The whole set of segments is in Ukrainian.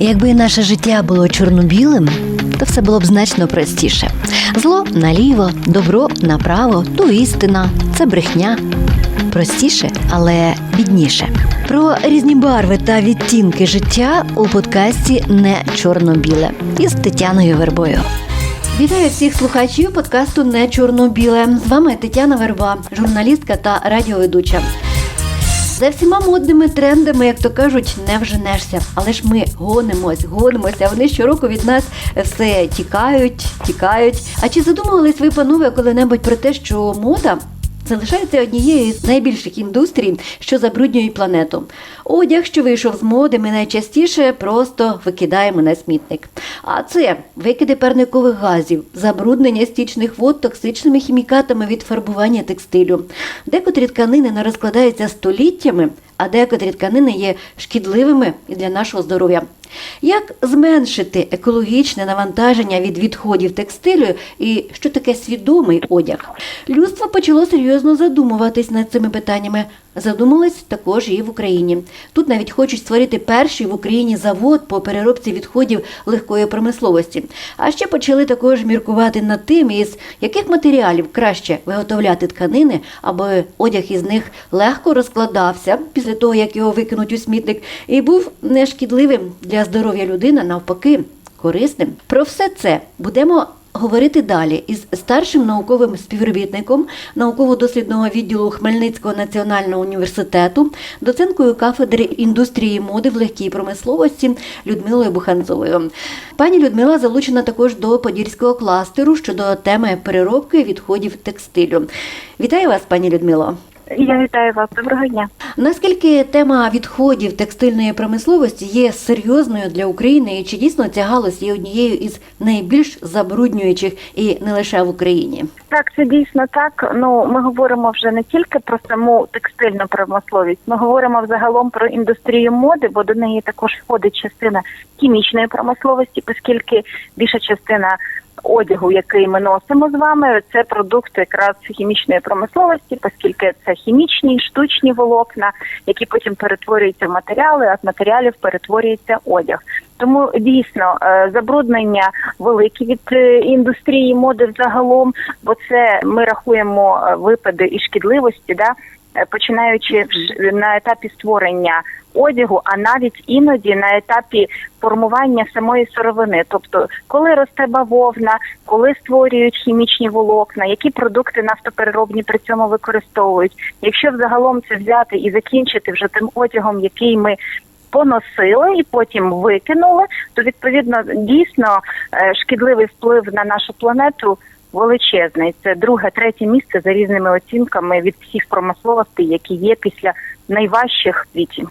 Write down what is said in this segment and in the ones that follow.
Якби наше життя було чорно-білим, то все було б значно простіше. Зло наліво, добро направо, то істина, це брехня. Простіше, але бідніше. Про різні барви та відтінки життя у подкасті не чорно-біле із Тетяною Вербою. Вітаю всіх слухачів подкасту Не чорно-біле. З вами Тетяна Верба, журналістка та радіоведуча. За всіма модними трендами, як то кажуть, не вженешся. Але ж ми гонимось, гонимося. Вони щороку від нас все тікають, тікають. А чи задумувались ви, панове, коли-небудь про те, що мода залишається однією з найбільших індустрій, що забруднюють планету. Одяг, що вийшов з моди, ми найчастіше просто викидаємо на смітник. А це викиди парникових газів, забруднення стічних вод токсичними хімікатами від фарбування текстилю. Декотрі тканини не розкладаються століттями, а декотрі тканини є шкідливими і для нашого здоров'я. Як зменшити екологічне навантаження від відходів текстилю і що таке свідомий одяг? Людство почало серйозно задумуватись над цими питаннями. Задумались також і в Україні. Тут навіть хочуть створити перший в Україні завод по переробці відходів легкої промисловості. А ще почали також міркувати над тим, із яких матеріалів краще виготовляти тканини, аби одяг із них легко розкладався після того, як його викинуть у смітник, і був нешкідливим для здоров'я людини, навпаки, корисним. Про все це будемо говорити далі із старшим науковим співробітником науково-дослідного відділу Хмельницького національного університету, доценткою кафедри індустрії моди в легкій промисловості Людмилою Буханцовою. Пані Людмила залучена також до подільського кластеру щодо теми переробки відходів текстилю. Вітаю вас, пані Людмило. Я вітаю вас. Доброго дня. Наскільки тема відходів текстильної промисловості є серйозною для України, і чи дійсно ця галузь є однією із найбільш забруднюючих і не лише в Україні? Так, це дійсно так. Ну ми говоримо вже не тільки про саму текстильну промисловість, ми говоримо взагалом про індустрію моди, бо до неї також входить частина хімічної промисловості, оскільки більша частина. Одягу, який ми носимо з вами, це продукти якраз хімічної промисловості, оскільки це хімічні штучні волокна, які потім перетворюються в матеріали, а з матеріалів перетворюється одяг. Тому дійсно е, забруднення великі від е, індустрії моди взагалом, бо це ми рахуємо е, випади і шкідливості, да починаючи на етапі створення одягу, а навіть іноді на етапі формування самої сировини, тобто коли росте бавовна, коли створюють хімічні волокна, які продукти нафтопереробні при цьому використовують. Якщо взагалом це взяти і закінчити вже тим одягом, який ми поносили і потім викинули, то відповідно дійсно шкідливий вплив на нашу планету. Величезний це друге, третє місце за різними оцінками від всіх промисловостей, які є після найважчих в світі.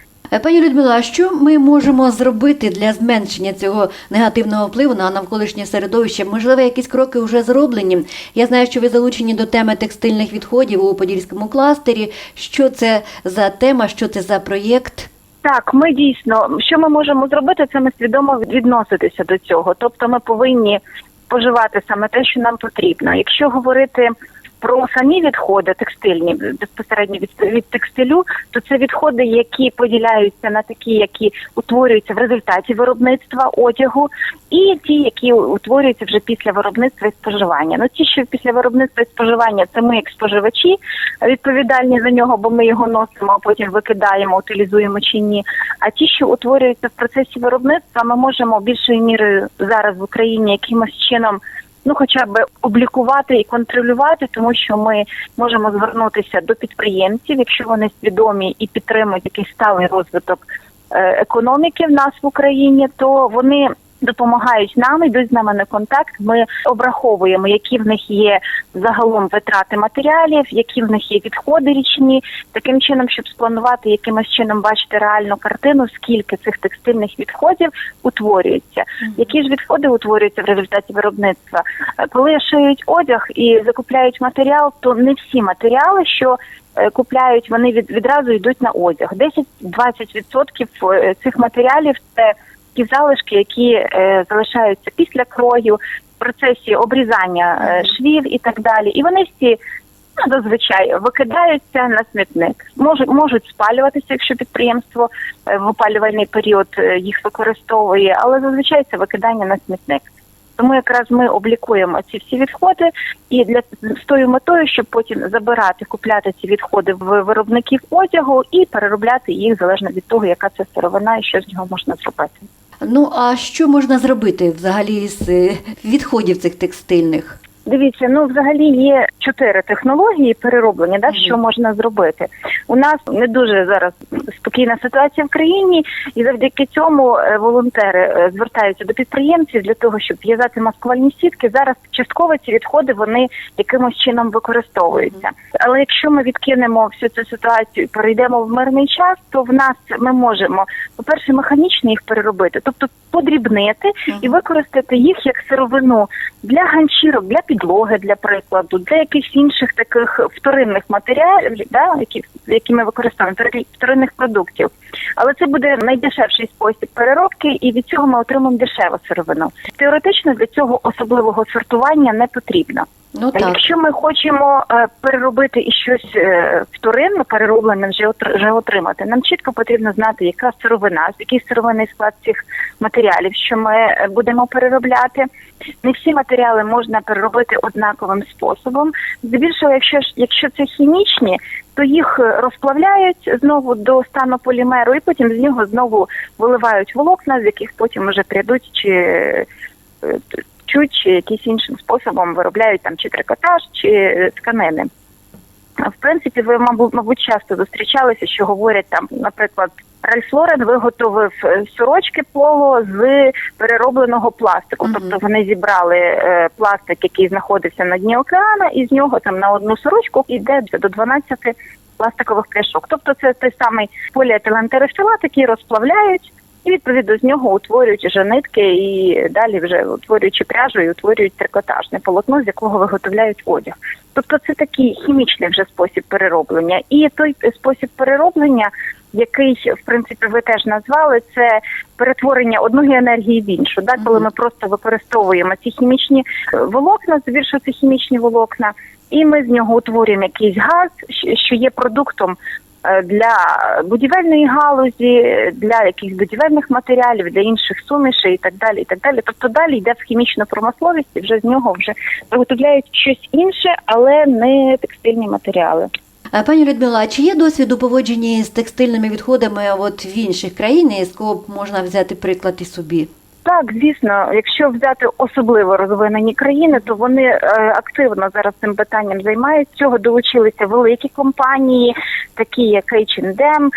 Пані Людмила, а що ми можемо зробити для зменшення цього негативного впливу на навколишнє середовище? Можливо, якісь кроки вже зроблені. Я знаю, що ви залучені до теми текстильних відходів у подільському кластері. Що це за тема? Що це за проєкт? Так, ми дійсно, що ми можемо зробити, це ми свідомо відноситися до цього. Тобто, ми повинні споживати саме те, що нам потрібно. Якщо говорити про самі відходи текстильні безпосередньо від, від текстилю, то це відходи, які поділяються на такі, які утворюються в результаті виробництва одягу, і ті, які утворюються вже після виробництва і споживання. Ну ті, що після виробництва і споживання, це ми як споживачі відповідальні за нього, бо ми його носимо, а потім викидаємо, утилізуємо чи ні. А ті, що утворюються в процесі виробництва, ми можемо більшою мірою зараз в Україні якимось чином ну хоча б облікувати і контролювати, тому що ми можемо звернутися до підприємців, якщо вони свідомі і підтримують якийсь сталий розвиток е, економіки в нас в Україні, то вони допомагають нам, йдуть з нами на контакт. Ми обраховуємо, які в них є загалом витрати матеріалів, які в них є відходи річні, таким чином, щоб спланувати якимось чином бачити реальну картину, скільки цих текстильних відходів утворюється. Які ж відходи утворюються в результаті виробництва? Коли шиють одяг і закупляють матеріал, то не всі матеріали, що Купляють вони від відразу йдуть на одяг. 10-20% цих матеріалів це ті залишки, які е, залишаються після крою, в процесі обрізання е, швів і так далі. І вони всі ну, зазвичай викидаються на смітник. Можуть можуть спалюватися, якщо підприємство е, в опалювальний період е, їх використовує, але зазвичай це викидання на смітник. Тому якраз ми облікуємо ці всі відходи і для з тою метою, щоб потім забирати, купляти ці відходи в виробників одягу і переробляти їх залежно від того, яка це сировина і що з нього можна зробити. Ну а що можна зробити взагалі з е, відходів цих текстильних? Дивіться, ну взагалі є чотири технології перероблення, да, що можна зробити. У нас не дуже зараз спокійна ситуація в країні, і завдяки цьому е, волонтери е, звертаються до підприємців для того, щоб в'язати маскувальні сітки. Зараз частково ці відходи вони якимось чином використовуються. Але якщо ми відкинемо всю цю ситуацію і перейдемо в мирний час, то в нас ми можемо, по-перше, механічно їх переробити, тобто подрібнити і використати їх як сировину для ганчірок, для підлоги, для прикладу, для якихось інших таких вторинних матеріалів, да, які, які ми використовуємо, вторинних продуктів. Але це буде найдешевший спосіб переробки, і від цього ми отримаємо дешеву сировину. Теоретично для цього особливого сортування не потрібно. Ну А так. Якщо ми хочемо е, переробити і щось е, вторинно перероблене вже, вже отримати, нам чітко потрібно знати, яка сировина, який сировинний склад цих матеріалів, що ми е, будемо переробляти. Не всі матеріали можна переробити однаковим способом. Здебільшого, якщо якщо це хімічні, то їх е, розплавляють знову до стану полімеру, і потім з нього знову виливають волокна, з яких потім вже прядуть чи е, чи якимось іншим способом виробляють там чи трикотаж, чи е, тканини. В принципі, ви, мабуть, мабуть, часто зустрічалися, що говорять там, наприклад, Ральф Лорен виготовив е, сорочки поло з переробленого пластику. Мгм. Тобто вони зібрали е, пластик, який знаходився на дні океана, і з нього там на одну сорочку йде до 12 пластикових пляшок. Тобто це той самий поліетилен терефілат, який розплавляють. І відповідно з нього утворюють вже нитки і далі вже утворюючи пряжу і утворюють трикотажне полотно, з якого виготовляють одяг. Тобто це такий хімічний вже спосіб перероблення. І той спосіб перероблення, який в принципі ви теж назвали, це перетворення одної енергії в іншу. Да? Коли ми просто використовуємо ці хімічні е, волокна, це хімічні волокна, і ми з нього утворюємо якийсь газ, що є продуктом для будівельної галузі, для якихось будівельних матеріалів, для інших сумішей і так далі. І так далі. Тобто далі йде в хімічну промисловість, і вже з нього вже виготовляють щось інше, але не текстильні матеріали. Пані Людмила, чи є досвід у поводженні з текстильними відходами от в інших країнах, з кого б можна взяти приклад і собі? Так, звісно, якщо взяти особливо розвинені країни, то вони е, активно зараз цим питанням займаються. Цього долучилися великі компанії, такі як H&M,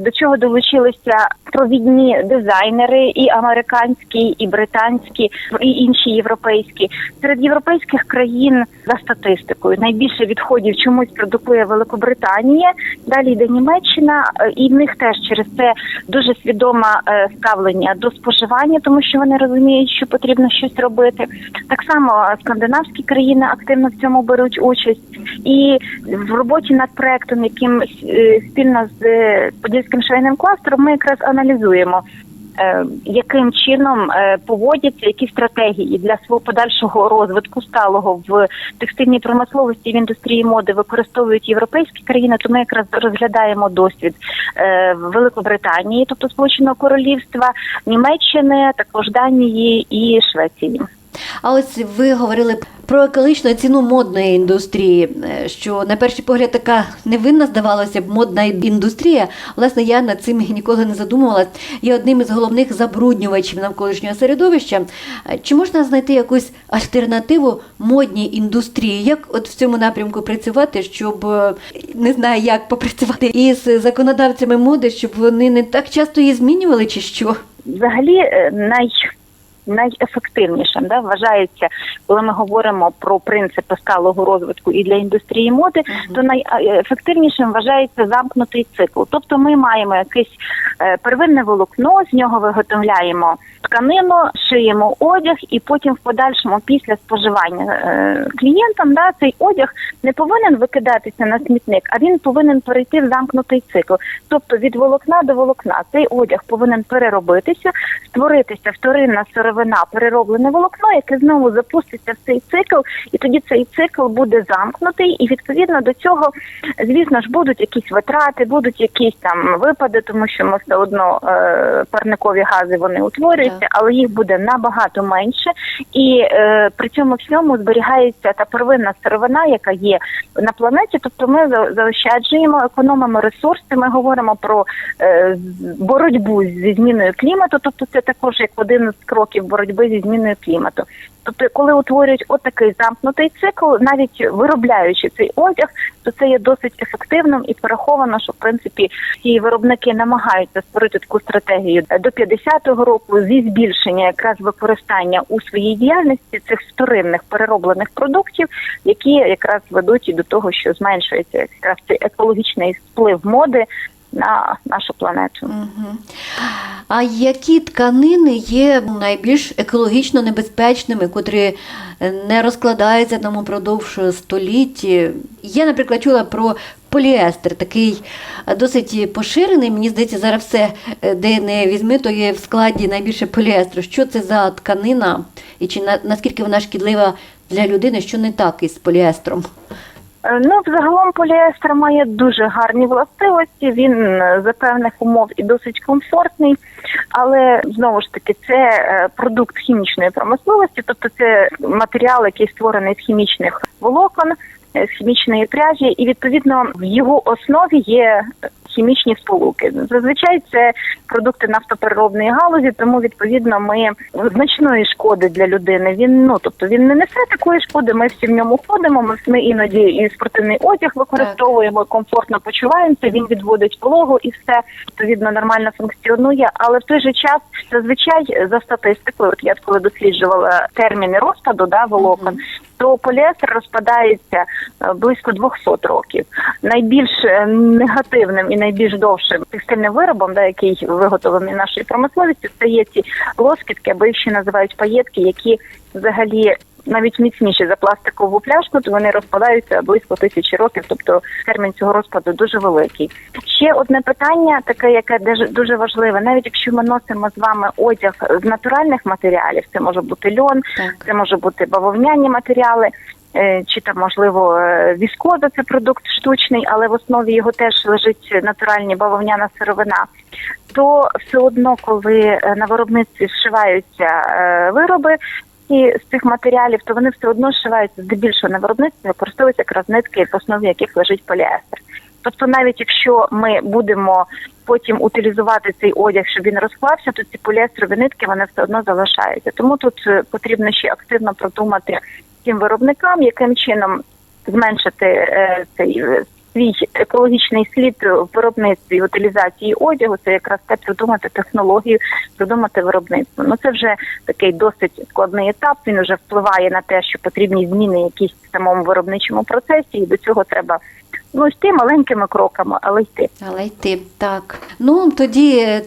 до чого долучилися провідні дизайнери, і американські, і британські, і інші європейські. Серед європейських країн за статистикою найбільше відходів чомусь продукує Великобританія. Далі йде Німеччина, е, і в них теж через це дуже свідоме ставлення до споживання, тому що вони розуміють, що потрібно щось робити. Так само скандинавські країни активно в цьому беруть участь, і в роботі над проектом, яким е, спільно з е, подільським швейним кластером, ми якраз аналізуємо. Е, Яким чином е, поводяться які стратегії для свого подальшого розвитку сталого в текстильній промисловості в індустрії моди використовують європейські країни? То ми якраз розглядаємо досвід е, Великобританії, тобто Сполученого Королівства, Німеччини, також Данії і Швеції. А ось ви говорили про екологічну ціну модної індустрії, е, що на перший погляд така невинна здавалося б модна індустрія. Власне, я над цим ніколи не задумувалась. Є одним із головних забруднювачів навколишнього середовища. Е, Чи можна знайти якусь альтернативу модній індустрії? Як от в цьому напрямку працювати, щоб е, не знаю, як попрацювати із законодавцями моди, щоб вони не так часто її змінювали, чи що? Взагалі най найефективнішим да, вважається, коли ми говоримо про принципи сталого розвитку і для індустрії моди, то найефективнішим вважається замкнутий цикл. Тобто ми маємо якесь е, первинне волокно, з нього виготовляємо тканину, шиємо одяг, і потім в подальшому, після споживання е, клієнтам, да, цей одяг не повинен викидатися на смітник, а він повинен перейти в замкнутий цикл. Тобто від волокна до волокна цей одяг повинен переробитися, створитися вторинна сировина сировина, перероблене волокно, яке знову запуститься в цей цикл, і тоді цей цикл буде замкнутий, і відповідно до цього, звісно ж, будуть якісь витрати, будуть якісь там випади, тому що ми все одно е, парникові гази вони утворюються, але їх буде набагато менше, і е, при цьому всьому зберігається та первинна сировина, яка є на планеті. Тобто ми заощаджуємо, економимо ресурси. Ми говоримо про е, боротьбу зі зміною клімату. Тобто, це також як один з кроків боротьби зі зміною клімату. Тобто, коли утворюють отакий замкнутий цикл, навіть виробляючи цей одяг, то це є досить ефективним і пораховано, що в принципі ці виробники намагаються створити таку стратегію до 50-го року зі збільшення якраз використання у своїй діяльності цих вторинних перероблених продуктів, які якраз ведуть і до того, що зменшується якраз цей екологічний вплив моди на нашу планету. А які тканини є найбільш екологічно небезпечними, котрі е, не розкладаються там упродовж століть? Я, наприклад, чула про поліестер, такий досить поширений. Мені здається, зараз все, е, де не візьми, то є в складі найбільше поліестру. Що це за тканина і чи на- наскільки вона шкідлива для людини, що не так із поліестром? Е, Ну, взагалом поліестер має дуже гарні властивості. Він е, за певних умов і досить комфортний, але знову ж таки це е, продукт хімічної промисловості, тобто це матеріал, який створений з хімічних волокон, з хімічної пряжі, і відповідно в його основі є хімічні сполуки. Зазвичай це продукти нафтопереробної галузі, тому відповідно ми значної шкоди для людини. Він ну тобто він не несе такої шкоди. Ми всі в ньому ходимо. Ми, ми іноді і спортивний одяг використовуємо, комфортно почуваємося. Він відводить вологу і все відповідно нормально функціонує. Але в той же час зазвичай за статистикою, от я коли досліджувала терміни розпаду да волокон. То поліестер розпадається е, близько 200 років. Найбільш е, негативним і найбільш довшим текстильним виробом, да, який виготовлений нашою промисловістю, це є ці лоскітки, або їх ще називають паєтки, які взагалі навіть міцніші за пластикову пляшку, то вони розпадаються близько тисячі років, тобто термін цього розпаду дуже великий. Ще одне питання, таке, яке дуже- важливе, навіть якщо ми носимо з вами одяг з натуральних матеріалів, це може бути льон, Так. це може бути бавовняні матеріали. е, Чи там можливо е, віскоза це продукт штучний, але в основі його теж лежить натуральні бавовняна сировина. То все одно, коли е, на виробництві зшиваються вироби ці з цих матеріалів, то вони все одно зшиваються здебільшого на виробництві, використовуються якраз нитки, в основі яких лежить поліестер. Тобто, навіть якщо ми будемо потім утилізувати цей одяг, щоб він розклався, то ці поліестрові нитки вони все одно залишаються. Тому тут е, потрібно ще активно продумати тим виробникам, яким чином зменшити е, цей свій екологічний слід в виробництві утилізації одягу. Це якраз те придумати технологію, придумати виробництво. Ну це вже такий досить складний етап. Він вже впливає на те, що потрібні зміни якісь в самому виробничому процесі, і до цього треба ну йти маленькими кроками, але йти. Але йти так. Ну тоді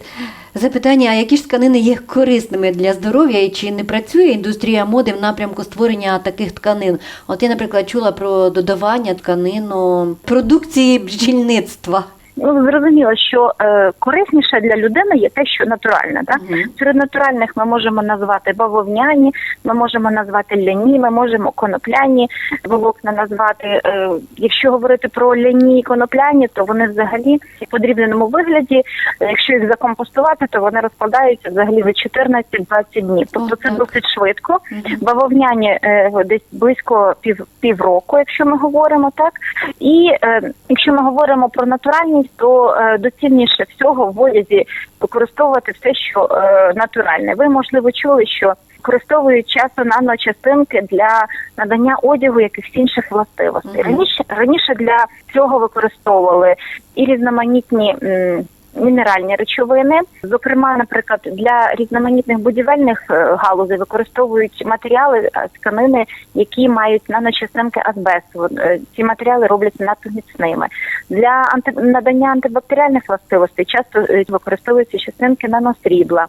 запитання: а які ж тканини є корисними для здоров'я і чи не працює індустрія моди в напрямку створення таких тканин? От я, наприклад, чула про додавання тканину продукції бджільництва. Ну зрозуміло, що е, корисніше для людини є те, що натуральне. Да? Мгм. Серед натуральних ми можемо назвати бавовняні, ми можемо назвати ляні, ми можемо конопляні волокна назвати. Е, якщо говорити про ляні і конопляні, то вони взагалі в подрібненому вигляді, е, якщо їх закомпостувати, то вони розкладаються взагалі за 14-20 днів. Тобто це досить швидко. Мгм. Бавовняні е, десь близько пів півроку, якщо ми говоримо так. І е, якщо ми говоримо про натуральність, то е, доцільніше всього в одязі використовувати все, що е, натуральне. Ви можливо чули, що використовують часто наночастинки для надання одягу якихось інших властивостей. Раніше раніше для цього використовували і різноманітні. м, Мінеральні речовини, зокрема, наприклад, для різноманітних будівельних е, галузей використовують матеріали е, тканини, які мають наночастинки азбесту. Е, Ці матеріали робляться надто міцними. Для надання антибактеріальних властивостей часто використовуються частинки нанострібла.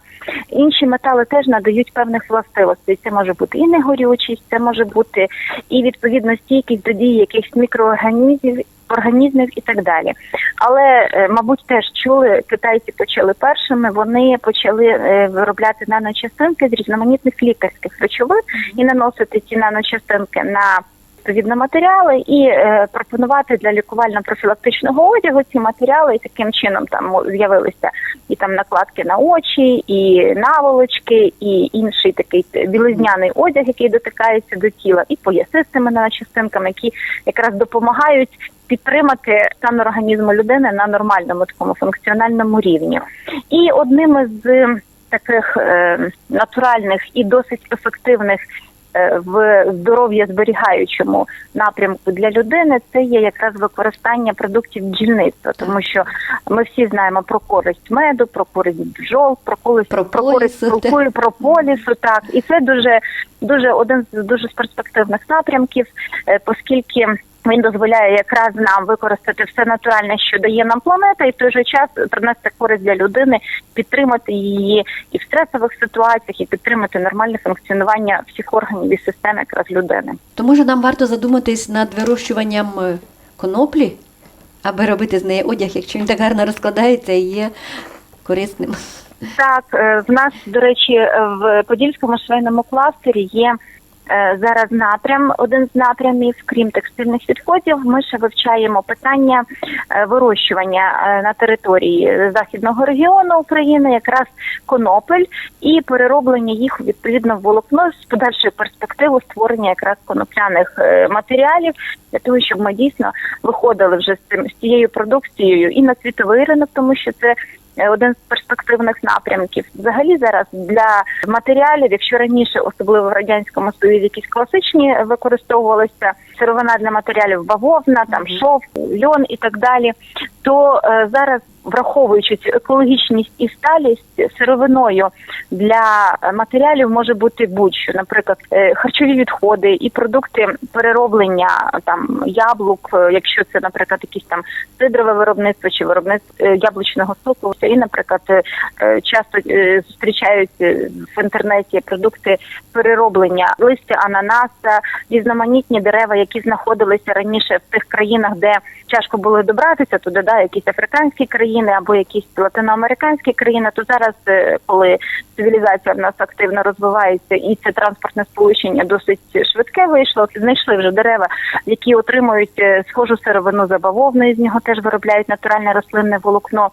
Інші метали теж надають певних властивостей. Це може бути і негорючість, це може бути і відповідно стійкість до дії якихось мікроорганізмів. Організмів і так далі. Але, е, мабуть, теж чули, китайці почали першими. Вони почали е, виробляти наночастинки з різноманітних лікарських речовин і наносити ці наночастинки на відповідно матеріали і е, пропонувати для лікувально-профілактичного одягу ці матеріали, і таким чином там з'явилися і там накладки на очі, і наволочки, і інший такий білизняний одяг, який дотикається до тіла, і пояси з цими наночастинками, які якраз допомагають підтримати стан організму людини на нормальному такому функціональному рівні. І одним із таких е, натуральних і досить ефективних в здоров'я зберігаючому напрямку для людини це є якраз використання продуктів бджільництва, тому що ми всі знаємо про користь меду, про користь бджол, про користь Про про користь про, про полісу, так. І це дуже дуже один з дуже перспективних напрямків, е, оскільки. Він дозволяє якраз нам використати все натуральне, що дає нам планета, і в той же час принести користь для людини, підтримати її і в стресових ситуаціях, і підтримати нормальне функціонування всіх органів і систем якраз людини. То може нам варто задуматись над вирощуванням е, коноплі, аби робити з неї одяг, якщо він так гарно розкладається і є корисним. Так, е, в нас, до речі, е, в Подільському швейному кластері є зараз напрям, один з напрямів, крім текстильних відходів, ми ще вивчаємо питання е, вирощування е, на території західного регіону України, якраз конопель і перероблення їх відповідно в волокно з подальшою перспективою створення якраз конопляних е, матеріалів для того, щоб ми дійсно виходили вже з цим з цією продукцією і на світовий ринок, тому що це е, один з перспективних напрямків. Взагалі зараз для матеріалів, якщо раніше, особливо в радянському союзі, якісь класичні використовувалися сировина для матеріалів бавовна, там шов, льон і так далі, то е, зараз. Враховуючи цю екологічність і сталість, сировиною для матеріалів може бути будь-що, наприклад, е, харчові відходи і продукти перероблення там яблук, е, якщо це, наприклад, якісь там сидрове виробництво чи виробництво е, яблучного соку. І, наприклад, часто зустрічають в інтернеті продукти перероблення листя ананаса, різноманітні дерева, які знаходилися раніше в тих країнах, де тяжко було добратися туди, да, якісь африканські країни або якісь латиноамериканські країни. То зараз, е, коли цивілізація в нас активно розвивається, і це транспортне сполучення досить швидке вийшло. Знайшли вже дерева, які отримують е, схожу сировину за бавовною, з нього теж виробляють натуральне рослинне волокно.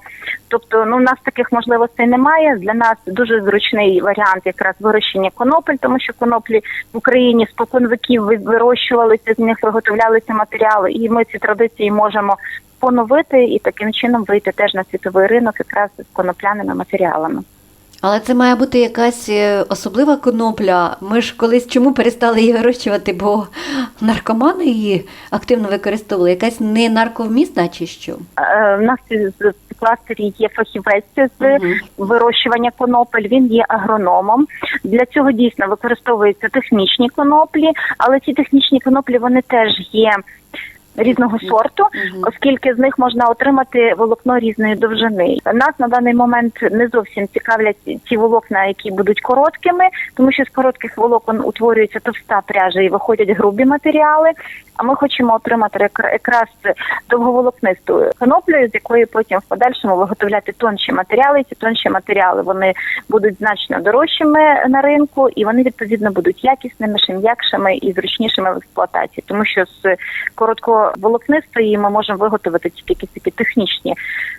Тобто, ну у нас таких можливостей немає. Для нас дуже зручний варіант якраз вирощення конопель, тому що коноплі в Україні спокон веків вирощувалися, з них виготовлялися матеріали, і ми ці традиції можемо поновити і таким чином вийти теж на світовий ринок якраз з конопляними матеріалами. Але це має бути якась е, особлива конопля. Ми ж колись чому перестали її вирощувати, бо наркомани її активно використовували. Якась не нарковмісна чи що? Е, В нас в кластері є фахівець з Мгм. вирощування конопель. Він є агрономом. Для цього дійсно використовуються технічні коноплі, але ці технічні коноплі вони теж є. Різного сорту, оскільки з них можна отримати волокно різної довжини. Нас на даний момент не зовсім цікавлять ті волокна, які будуть короткими, тому що з коротких волокон утворюється товста пряжа і виходять грубі матеріали. А ми хочемо отримати якра- якраз довговолокнисту коноплю, з якої потім в подальшому виготовляти тонші матеріали. Ці тонші матеріали вони будуть значно дорожчими на ринку, і вони відповідно будуть якісними, ще м'якшими і зручнішими в експлуатації, тому що з коротковолокнистої ми можемо виготовити тільки якісь такі технічні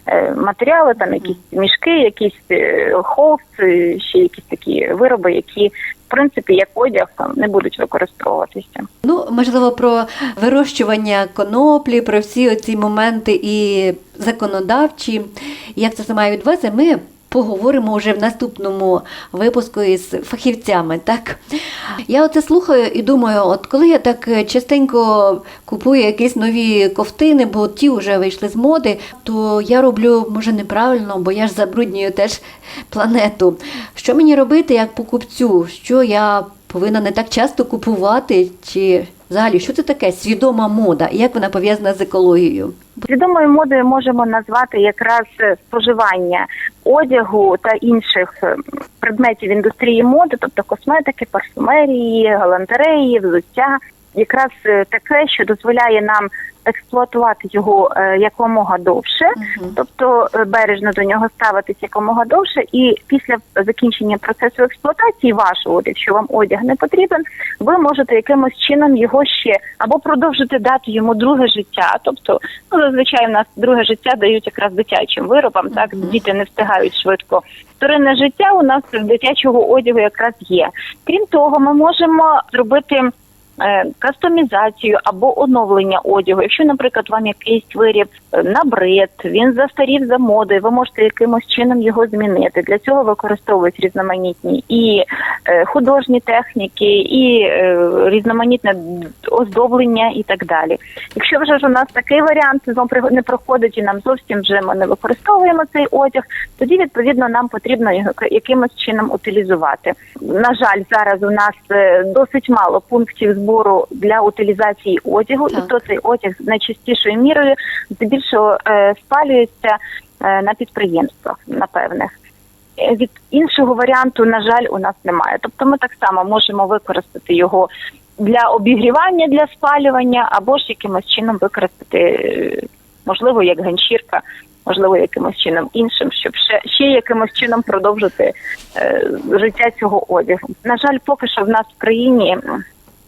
е, матеріали, там якісь мішки, якісь е, холст, ще якісь такі вироби, які в принципі як одяг там, не будуть використовуватися. Ну, можливо, про вирощування коноплі, про всі оці моменти і законодавчі, як це все має відбуватися, ми поговоримо вже в наступному випуску із фахівцями. Так? Я оце слухаю і думаю, от коли я так частенько купую якісь нові ковтини, бо ті вже вийшли з моди, то я роблю може неправильно, бо я ж забруднюю теж планету. Що мені робити як покупцю? Що я повинна не так часто купувати? Чи взагалі що це таке свідома мода? І як вона пов'язана з екологією? Свідомою модою можемо назвати якраз е, споживання одягу та інших е, предметів індустрії моди, тобто косметики, парфумерії, галантереї, взуття. Якраз е, таке, що дозволяє нам експлуатувати його е, якомога довше, тобто е, бережно до нього ставитись якомога довше, і після закінчення процесу експлуатації вашого, якщо вам одяг не потрібен, ви можете якимось чином його ще або продовжити дати йому друге життя. Тобто, ну зазвичай в нас друге життя дають якраз дитячим виробам. Так діти не встигають швидко. Вторинне життя у нас дитячого одягу якраз є. Крім того, ми можемо зробити кастомізацію або оновлення одягу. Якщо, наприклад, вам якийсь виріб е, набрид, він застарів за модою, ви можете якимось чином його змінити. Для цього використовують різноманітні і е, художні техніки, і е, різноманітне оздоблення і так далі. Якщо вже ж у нас такий варіант знову не проходить і нам зовсім вже ми не використовуємо цей одяг, тоді відповідно нам потрібно його якимось чином утилізувати. На жаль, зараз у нас досить мало пунктів збору для утилізації одягу, Так. і то цей одяг найчастішою мірою здебільшого е, спалюється е, на підприємствах, напевних. Е, Від іншого варіанту, на жаль, у нас немає. Тобто ми так само можемо використати його для обігрівання, для спалювання, або ж якимось чином використати, можливо, як ганчірка, можливо, якимось чином іншим, щоб ще, ще якимось чином продовжити е, життя цього одягу. На жаль, поки що в нас в країні.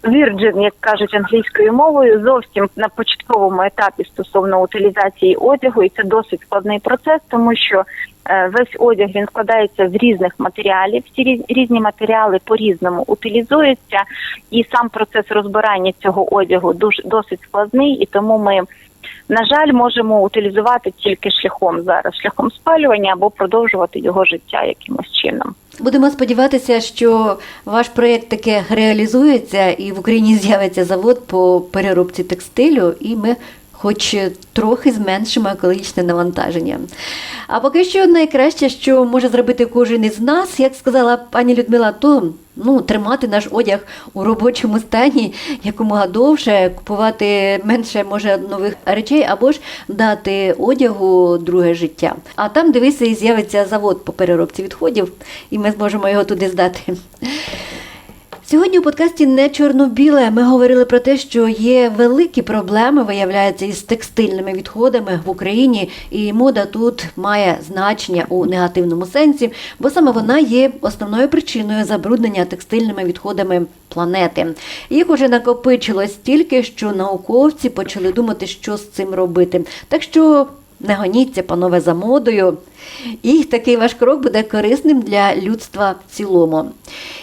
Virgin, як кажуть англійською мовою, зовсім на початковому етапі стосовно утилізації одягу, і це досить складний процес, тому що е, весь одяг він складається з різних матеріалів. Всі різ- різні матеріали по-різному утилізуються, і сам процес розбирання цього одягу дуже досить складний, і тому ми. На жаль, можемо утилізувати тільки шляхом зараз, шляхом спалювання або продовжувати його життя якимось чином. Будемо сподіватися, що ваш проєкт таке реалізується і в Україні з'явиться завод по переробці текстилю, і ми хоч трохи зменшимо екологічне навантаження. А поки що найкраще, що може зробити кожен із нас, як сказала пані Людмила, то ну, тримати наш одяг у робочому стані якомога довше, купувати менше може нових речей, або ж дати одягу друге життя. А там дивися, і з'явиться завод по переробці відходів, і ми зможемо його туди здати. Сьогодні у подкасті не чорно-біле. Ми говорили про те, що є великі проблеми, виявляється, із текстильними відходами в Україні, і мода тут має значення у негативному сенсі, бо саме вона є основною причиною забруднення текстильними відходами планети. Їх уже накопичилось стільки, що науковці почали думати, що з цим робити. Так що не гоніться, панове, за модою. І такий ваш крок буде корисним для людства в цілому.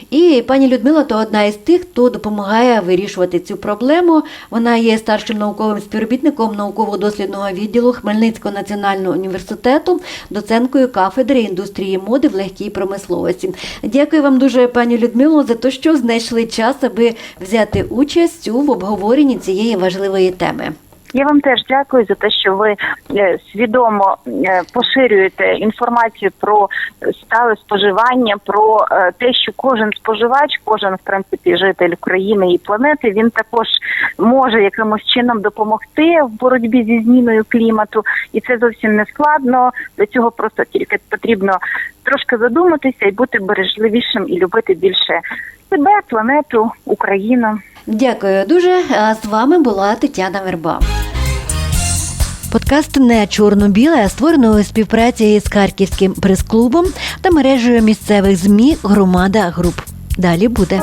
І пані Людмила то одна із тих, хто допомагає вирішувати цю проблему. Вона є старшим науковим співробітником науково-дослідного відділу Хмельницького національного університету, доценткою кафедри індустрії моди в легкій промисловості. Дякую вам дуже, пані Людмило, за те, що знайшли час, аби взяти участь у обговоренні цієї важливої теми. Я вам теж дякую за те, що ви е, свідомо е, поширюєте інформацію про стале споживання, про е, те, що кожен споживач, кожен в принципі житель України і планети, він також може якимось чином допомогти в боротьбі зі зміною клімату, і це зовсім не складно. Для цього просто тільки потрібно трошки задуматися і бути бережливішим і любити більше себе, планету, Україну. Дякую дуже. А з вами була Тетяна Верба. Подкаст не чорно-біле створено у співпраці з Харківським прес-клубом та мережею місцевих змі Громада Груп. Далі буде.